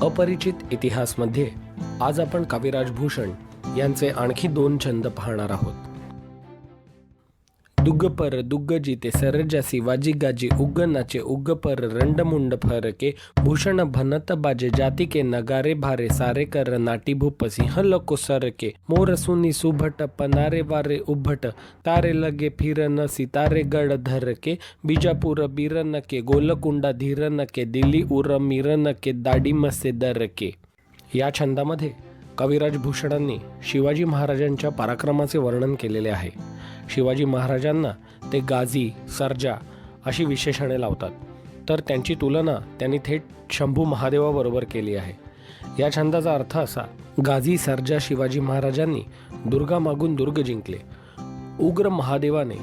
अपरिचित इतिहासमध्ये आज आपण कविराज भूषण यांचे आणखी दोन छंद पाहणार आहोत. दुग्ग पर दुग्ग जिते सरजासी वाजी गाजी उग्ग नाचे उग्ग पर रंडमुंड फरके भूषण भनत बाजे जाती के नगारे भारे सारे कर नाटी भूपसी सर सरके मोर सुनी सुभट पनारे वारे उभट तारे लगे फिर न सितारे गड धरके बीजापुर बीरन के गोलकुंडा धीरन के दिल्ली उर मिरन के दाडी मसे दर के। या छंदामध्ये कविराज भूषणांनी शिवाजी महाराजांच्या पराक्रमाचे वर्णन केलेले आहे. शिवाजी महाराजांना ते गाझी सर्जा अशी विशेषणे लावतात. तर त्यांची तुलना त्यांनी थेट शंभू महादेवाबरोबर केली आहे. या छंदाचा अर्थ असा गाझी सर्जा शिवाजी महाराजांनी दुर्गामागून दुर्ग जिंकले. उग्र महादेवाने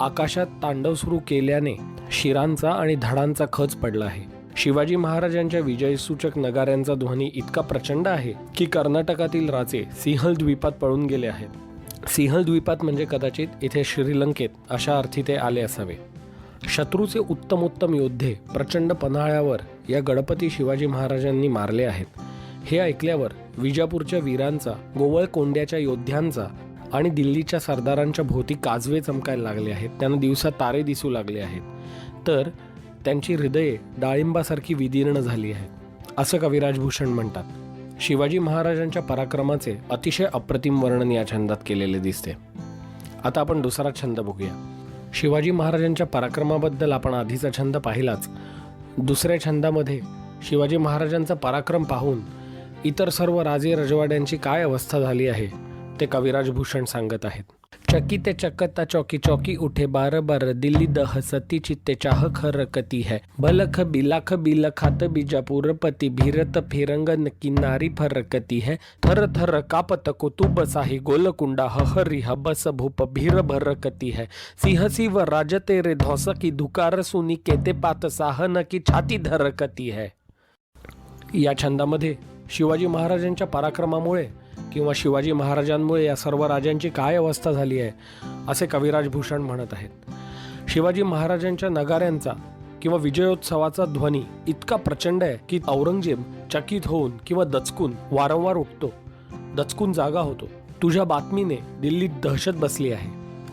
आकाशात तांडव सुरू केल्याने शिरांचा आणि धडांचा खच पडला आहे. शिवाजी महाराजांच्या विजयसूचक नगाऱ्यांचा ध्वनी इतका प्रचंड आहे की कर्नाटकातील राजे सिंहल द्वीपात पळून गेले आहेत. सिंहल द्वीपात म्हणजे कदाचित इथे श्रीलंकेत अशा अर्थी ते आले असावे. शत्रूचे उत्तमोत्तम योद्धे प्रचंड पन्हाळ्यावर या गणपती शिवाजी महाराजांनी मारले आहेत. हे ऐकल्यावर विजापूरच्या वीरांचा गोवळकोंड्याच्या योद्ध्यांचा आणि दिल्लीच्या सरदारांच्या भोवती काजवे चमकायला लागले आहेत. त्यांना दिवसा तारे दिसू लागले आहेत. तर त्यांची हृदये डाळिंबासारखी विदीर्ण झाली आहेत असं कविराज भूषण म्हणतात? शिवाजी महाराजांच्या पराक्रमाचे अतिशय अप्रतिम वर्णन या छंदात केलेले दिसते. आता आपण दुसरा छंद बघूया. शिवाजी महाराजांच्या पराक्रमाबद्दल आपण आधीचा छंद पाहिलाच. दुसऱ्या छंदामध्ये शिवाजी महाराजांचा पराक्रम पाहून इतर सर्व राजे रजवाड्यांची काय अवस्था झाली आहे ते कविराज भूषण सांगत आहेत? चकी ते चकता चौकी चौकी उठे बार बार दिल्ली दह सती चित्ते चाह खर कती है। बलख बिलाख बिल खात बिजापूर भीरत फिरंगन किनारी फरकती है। थर थर कापत कुतुब साही गोलकुंडा हहरी हबस भूप भीर भरकती है। सिंह शिव राज तेरे धौस की धुकार सुनी केते पात साहन की छाती धरकती है। या छंदामध्ये शिवाजी महाराजांच्या पराक्रमामुळे किंवा शिवाजी महाराजांमुळे या सर्व राजांची काय अवस्था झाली आहे असे कविराज भूषण म्हणत आहेत. शिवाजी महाराजांच्या नगाऱ्यांचा किंवा विजयोत्सवाचा ध्वनी इतका प्रचंड आहे की औरंगजेब चकित होऊन किंवा दचकून वारंवार उठतो दचकून जागा होतो. तुझ्या बातमीने दिल्लीत दहशत बसली आहे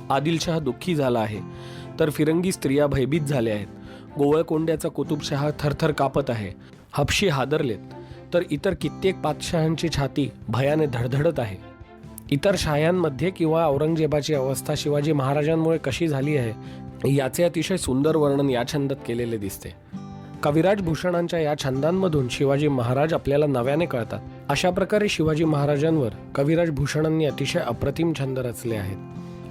आदिलशहा दुःखी झाला आहे तर फिरंगी स्त्रिया भयभीत झाल्या आहेत. गोवळकोंड्याचा कुतुबशहा थरथर कापत आहे हपशी हादरलेत. तर इतर कित्येक पातशहांची छाती भयाने धडधडत आहे. इतर शाह्यांमध्ये किंवा औरंगजेबाची अवस्था शिवाजी महाराजांमुळे कशी झाली आहे याचे अतिशय सुंदर वर्णन या छंदात केलेले दिसते. कविराज भूषणांच्या या छंदांमधून शिवाजी महाराज आपल्याला नव्याने कळतात. अशा प्रकारे शिवाजी महाराजांवर कविराज भूषणांनी अतिशय अप्रतिम छंद रचले आहेत.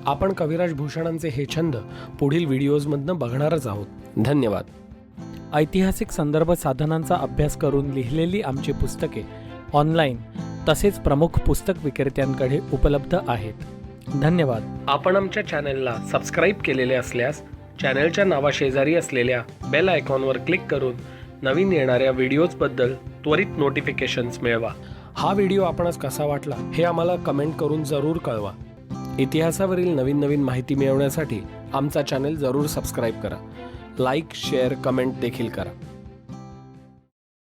आपण कविराज भूषणांचे हे छंद पुढील व्हिडिओजमधनं बघणारच आहोत. धन्यवाद. ऐतिहासिक संदर्भ साधनांचा अभ्यास करून लिहिलेली आमची पुस्तके ऑनलाईन तसेच प्रमुख पुस्तक विक्रेत्यांकडे उपलब्ध आहेत. धन्यवाद. आपण आमच्या चॅनेलला सबस्क्राईब केलेले असल्यास चॅनेलच्या नावाशेजारी असलेल्या बेल आयकॉनवर क्लिक करून नवीन येणाऱ्या व्हिडिओजबद्दल त्वरित नोटिफिकेशन्स मिळवा. हा व्हिडिओ आपणास कसा वाटला हे आम्हाला कमेंट करून जरूर कळवा. इतिहासावरील नवीन नवीन माहिती मिळवण्यासाठी आमचा चॅनेल जरूर सबस्क्राईब करा. लाईक शेअर कमेंट देखील करा.